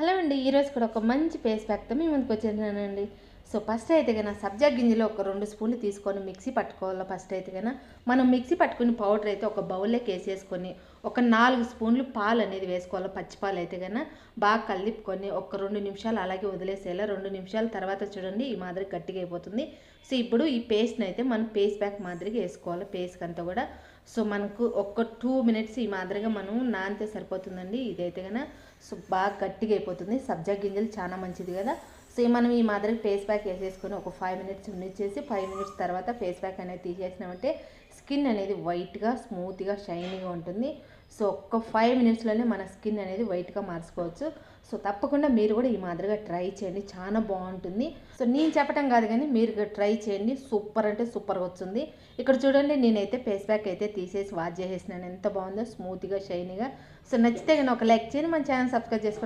Hello అండి ఈరోజు కూడా ఒక మంచి ఫేస్ ప్యాక్తో మీ ముందుకు వచ్చేసానండి. సో ఫస్ట్ అయితే కన్నా సబ్జా గింజలు ఒక రెండు స్పూన్లు తీసుకొని మిక్సీ పట్టుకోవాలి ఫస్ట్ అయితే కన్నా మనం మిక్సీ పట్టుకుని పౌడర్ అయితే ఒక బౌల్లోకి వేసేసుకొని ఒక నాలుగు స్పూన్లు పాలు అనేది వేసుకోవాలి పచ్చి పాలు అయితే కన్నా బాగా కలిపుకొని ఒక రెండు నిమిషాలు అలాగే వదిలేసేలా రెండు నిమిషాల తర్వాత చూడండి ఈ మాదిరి గట్టిగా అయిపోతుంది. సో ఇప్పుడు ఈ పేస్ట్ని అయితే మనం పేస్ట్ ప్యాక్ మాదిరిగా వేసుకోవాలి పేస్ట్ అంతా కూడా? సో మనకు ఒక టూ మినిట్స్ ఈ మాదిరిగా మనం నానితే సరిపోతుందండి ఇదైతే కన్నా సో బాగా గట్టిగా అయిపోతుంది. సబ్జా గింజలు చాలా మంచిది కదా? సో మనం ఈ మాదిరి ఫేస్ ప్యాక్ వేసేసుకొని ఒక ఫైవ్ మినిట్స్ ఉండిచ్చేసి ఫైవ్ మినిట్స్ తర్వాత ఫేస్ ప్యాక్ అనేది తీసేసినామంటే స్కిన్ అనేది వైట్గా స్మూత్గా షైనీగా ఉంటుంది. సో ఒక్క ఫైవ్ మినిట్స్లోనే మన స్కిన్ అనేది వైట్గా మార్చుకోవచ్చు. సో తప్పకుండా మీరు కూడా ఈ మాదిరిగా ట్రై చేయండి. చాలా బాగుంటుంది. సో నేను చెప్పడం కాదు కానీ మీరు ట్రై చేయండి. సూపర్ అంటే సూపర్గా వచ్చింది ఇక్కడ చూడండి నేనైతే ఫేస్ ప్యాక్ అయితే తీసేసి వాష్ చేసేసినాను. ఎంత బాగుందో స్మూత్గా షైనీగా సో నచ్చితే కానీ ఒక లైక్ చేయండి. మన ఛానల్ సబ్స్క్రైబ్ చేసుకోండి